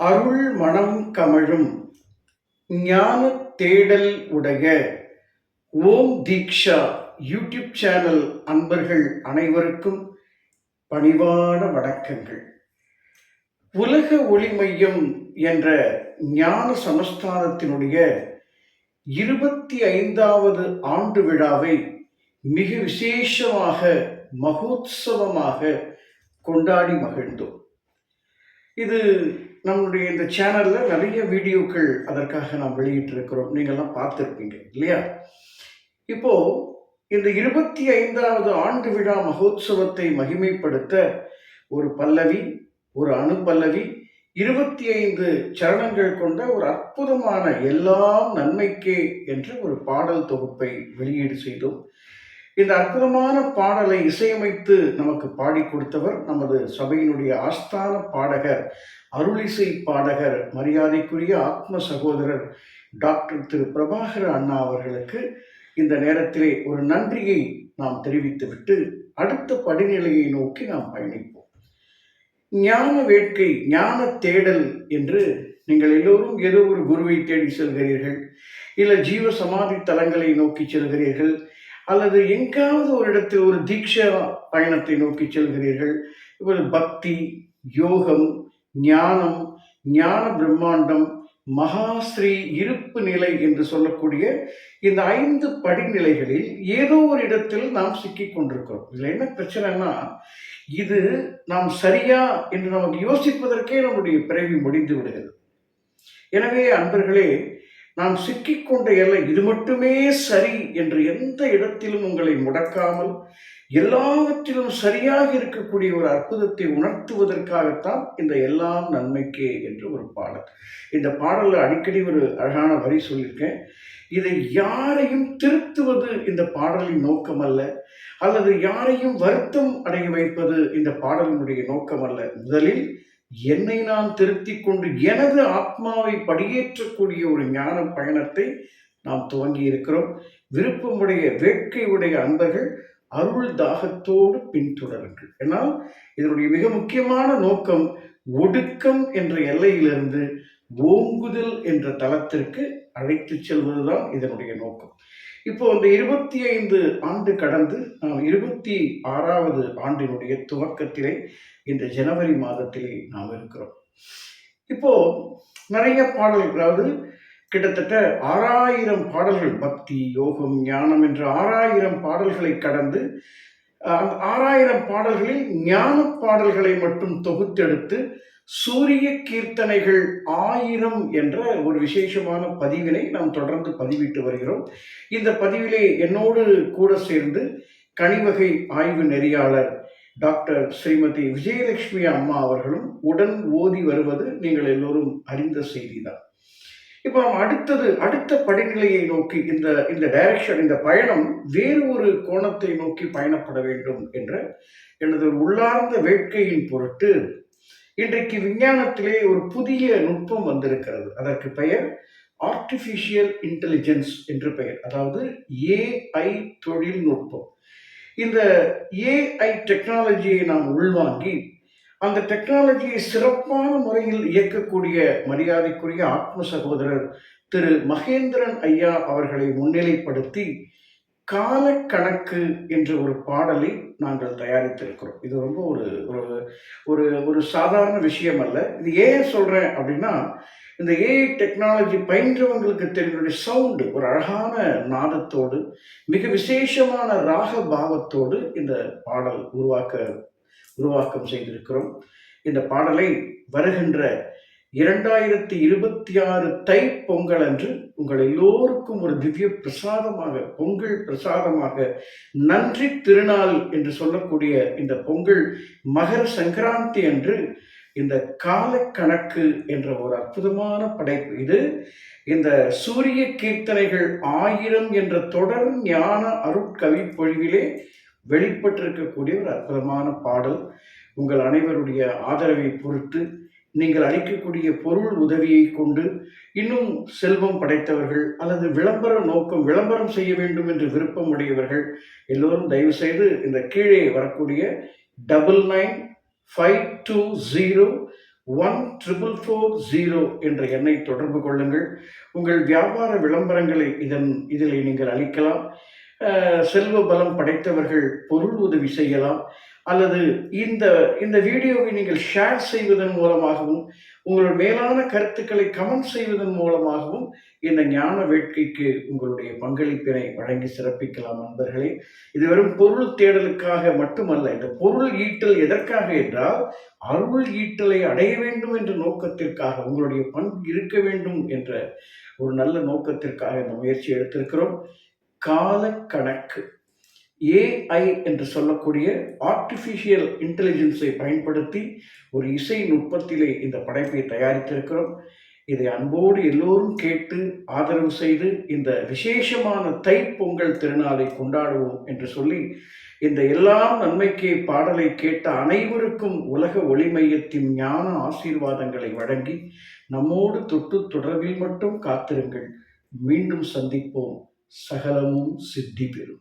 அருள் மனம் கமழும் ஞான தேடல் உடைய ஓம் தீக்ஷா யூடியூப் சேனல் அன்பர்கள் அனைவருக்கும் பணிவான வணக்கங்கள். உலக ஒளி மையம் என்ற ஞான சமஸ்தானத்தினுடைய இருபத்தி ஐந்தாவது ஆண்டு விழாவை மிக விசேஷமாக மகோத்சவமாக கொண்டாடி மகிழ்ந்தோம். இது நம்மளுடைய இந்த சேனலில் நிறைய வீடியோக்கள் அதற்காக நாம் வெளியிட்டிருக்கிறோம். நீங்கள்லாம் பார்த்துருப்பீங்க இல்லையா? இப்போது இந்த இருபத்தி ஐந்தாவது ஆண்டு விழா மகோத்சவத்தை மகிமைப்படுத்த ஒரு பல்லவி ஒரு அணுப்பல்லவி இருபத்தி ஐந்து சரணங்கள் கொண்ட ஒரு அற்புதமான எல்லாம் நன்மைக்கே என்று ஒரு பாடல் தொகுப்பை வெளியீடு செய்தோம். இந்த அற்புதமான பாடலை இசையமைத்து நமக்கு பாடி கொடுத்தவர் நமது சபையினுடைய ஆஸ்தான பாடகர் அருளிசை பாடகர் மரியாதைக்குரிய ஆத்ம சகோதரர் டாக்டர் திரு பிரபாகர அண்ணா அவர்களுக்கு இந்த நேரத்திலே ஒரு நன்றியை நாம் தெரிவித்துவிட்டு அடுத்த படிநிலையை நோக்கி நாம் பயணிப்போம். ஞான வேட்கை ஞான தேடல் என்று நீங்கள் எல்லோரும் ஏதோ ஒரு குருவை தேடி செல்கிறீர்கள் இல்லை ஜீவ சமாதி தலங்களை நோக்கி செல்கிறீர்கள் அல்லது எங்காவது ஒரு இடத்தில் ஒரு தீட்சா பயணத்தை நோக்கி செல்கிறீர்கள். இப்போது பக்தி யோகம் ஞானம் ஞான பிரம்மாண்டம் மகாஸ்ரீ இருப்பு நிலை என்று சொல்லக்கூடிய இந்த ஐந்து படிநிலைகளில் ஏதோ ஒரு இடத்தில் நாம் சிக்கிக் கொண்டிருக்கிறோம். இதில் என்ன பிரச்சனைனா இது நாம் சரியா என்று நமக்கு யோசிப்பதற்கே நம்முடைய பிறவி முடிந்து விடுகிறது. எனவே அன்பர்களே நாம் சிக்கிக்கொண்ட எல்லை இது மட்டுமே சரி என்று எந்த இடத்திலும் உங்களை முடக்காமல் எல்லாவற்றிலும் சரியாக இருக்கக்கூடிய ஒரு அற்புதத்தை உணர்த்துவதற்காகத்தான் இந்த எல்லாம் நன்மைக்கே என்று ஒரு பாடல். இந்த பாடலில் அடிக்கடி ஒரு அழகான வரி சொல்லியிருக்கேன். இதை யாரையும் திருத்துவது இந்த பாடலின் நோக்கம் அல்ல அல்லது யாரையும் வருத்தம் அடைய வைப்பது இந்த பாடலினுடைய நோக்கம் அல்ல முதலில் என்னை நான் திருத்தி கொண்டு எனது ஆத்மாவை படியேற்றக்கூடிய ஒரு ஞான பயணத்தை நாம் துவங்கி இருக்கிறோம். விருப்பமுடைய வேட்கை உடைய அன்பர்கள் அருள் தாகத்தோடு பின்தொடருங்கள். ஏன்னால் இதனுடைய மிக முக்கியமான நோக்கம் ஒடுக்கம் என்ற எல்லையிலிருந்து ஓங்குதல் என்ற தளத்திற்கு அழைத்து செல்வதுதான் இதனுடைய நோக்கம். இப்போ இந்த இருபத்தி ஐந்து ஆண்டு கடந்து நாம் இருபத்தி ஆறாவது ஆண்டினுடைய துவக்கத்திலே இந்த ஜனவரி மாதத்திலே நாம் இருக்கிறோம். இப்போ நிறைய பாடல்கள் அதாவது கிட்டத்தட்ட ஆறாயிரம் பாடல்கள் பக்தி யோகம் ஞானம் என்ற ஆறாயிரம் பாடல்களை கடந்து அந்த ஆறாயிரம் பாடல்களில் ஞான பாடல்களை மட்டும் தொகுத்தெடுத்து சூரிய கீர்த்தனைகள் ஆயிரம் என்ற ஒரு விசேஷமான பதிவினை நாம் தொடர்ந்து பதிவிட்டு வருகிறோம். இந்த பதிவிலே என்னோடு கூட சேர்ந்து கனிவகை ஆய்வு நெறியாளர் டாக்டர் ஸ்ரீமதி விஜயலட்சுமி அம்மா அவர்களும் உடன் ஓதி வருவது நீங்கள் எல்லோரும் அறிந்த செய்திதான். இப்போ அடுத்தது அடுத்த படிநிலையை நோக்கி இந்த இந்த டைரக்ஷன் இந்த பயணம் வேறு ஒரு கோணத்தை நோக்கி பயணப்பட வேண்டும் என்ற எனது உள்ளார்ந்த வேட்கையின் பொருட்டு இன்றைக்கு விஞ்ஞானத்திலே ஒரு புதிய நுட்பம் வந்திருக்கிறது. அதற்கு பெயர் ஆர்டிஃபிஷியல் இன்டெலிஜென்ஸ் என்று பெயர். அதாவது ஏஐ தொழில்நுட்பம் இந்த ஏஐ டெக்னாலஜியை நாம் உள்வாங்கி அந்த டெக்னாலஜியை சிறப்பான முறையில் இயக்கக்கூடிய மரியாதைக்குரிய ஆத்ம சகோதரர் திரு மகேந்திரன் ஐயா அவர்களை முன்னிலைப்படுத்தி காலக்கணக்கு என்ற ஒரு பாடலை நாங்கள் தயாரித்திருக்கிறோம். இது ரொம்ப ஒரு ஒரு ஒரு ஒரு சாதாரண விஷயம் அல்ல. இது ஏன் சொல்கிறேன் அப்படின்னா இந்த ஏஐ டெக்னாலஜி பயின்றவங்களுக்கு தெரிஞ்ச சவுண்டு ஒரு அழகான நாதத்தோடு மிக விசேஷமான ராக பாவத்தோடு இந்த பாடல் உருவாக்க உருவாக்கம் செய்திருக்கிறோம். இந்த பாடலை வருகின்ற இரண்டாயிரத்தி இருபத்தி ஆறு தை பொங்கல் அன்று உங்கள் எல்லோருக்கும் ஒரு திவ்ய பிரசாதமாக பொங்கல் பிரசாதமாக நன்றி திருநாள் என்று சொல்லக்கூடிய இந்த பொங்கல் மகர சங்கராந்தி அன்று இந்த கால கணக்கு என்ற ஒரு அற்புதமான படைப்பு. இது இந்த சூரிய கீர்த்தனைகள் ஆயிரம் என்ற தொடர் ஞான அருட்கவி பொழிவிலே வெளிப்பட்டிருக்கக்கூடிய ஒரு அற்புதமான பாடல். உங்கள் அனைவருடைய ஆதரவை பொறுத்து நீங்கள் அளிக்கக்கூடிய பொருள் உதவியை கொண்டு இன்னும் செல்வம் படைத்தவர்கள் அல்லது விளம்பர நோக்கம் விளம்பரம் செய்ய வேண்டும் என்று விருப்பம் உடையவர்கள் எல்லோரும் தயவு செய்து இந்த கீழே வரக்கூடிய double nine five two zero one triple four zero என்ற எண்ணை தொடர்பு கொள்ளுங்கள். உங்கள் வியாபார விளம்பரங்களை இதன் இதில் நீங்கள் அளிக்கலாம். செல்வ பலம் படைத்தவர்கள் பொருள் உதவி செய்யலாம். அல்லது இந்த இந்த வீடியோவை நீங்கள் ஷேர் செய்வதன் மூலமாகவும் உங்கள் மேலான கருத்துக்களை கமெண்ட் செய்வதன் மூலமாகவும் இந்த ஞான வேட்கைக்கு உங்களுடைய பங்களிப்பினை வழங்கி சிறப்பிக்கலாம் நண்பர்களே. இது வெறும் பொருள் தேடலுக்காக மட்டுமல்ல இந்த பொருள் ஈட்டல் எதற்காக என்றால் அருள் ஈட்டலை அடைய வேண்டும் என்ற நோக்கத்திற்காக உங்களுடைய பங்கு இருக்க வேண்டும் என்ற ஒரு நல்ல நோக்கத்திற்காக இந்த முயற்சி எடுத்திருக்கிறோம். கால கணக்கு ஏஐ என்று சொல்லக்கூடிய ஆர்டிஃபிஷியல் இன்டெலிஜென்ஸை பயன்படுத்தி ஒரு இசை நுட்பத்திலே இந்த படைப்பை தயாரித்திருக்கிறோம். இதை அன்போடு எல்லோரும் கேட்டு ஆதரவு செய்து இந்த விசேஷமான தைப்பொங்கல் திருநாளை கொண்டாடுவோம் என்று சொல்லி இந்த எல்லாம் நன்மைக்கே பாடலை கேட்ட அனைவருக்கும் உலக ஒளிமையத்தின் ஞான ஆசீர்வாதங்களை வழங்கி நம்மோடு தொட்டு தொடர்பில் மட்டும் காத்திருங்கள். மீண்டும் சந்திப்போம். சகலமும் சித்தி பெறும்.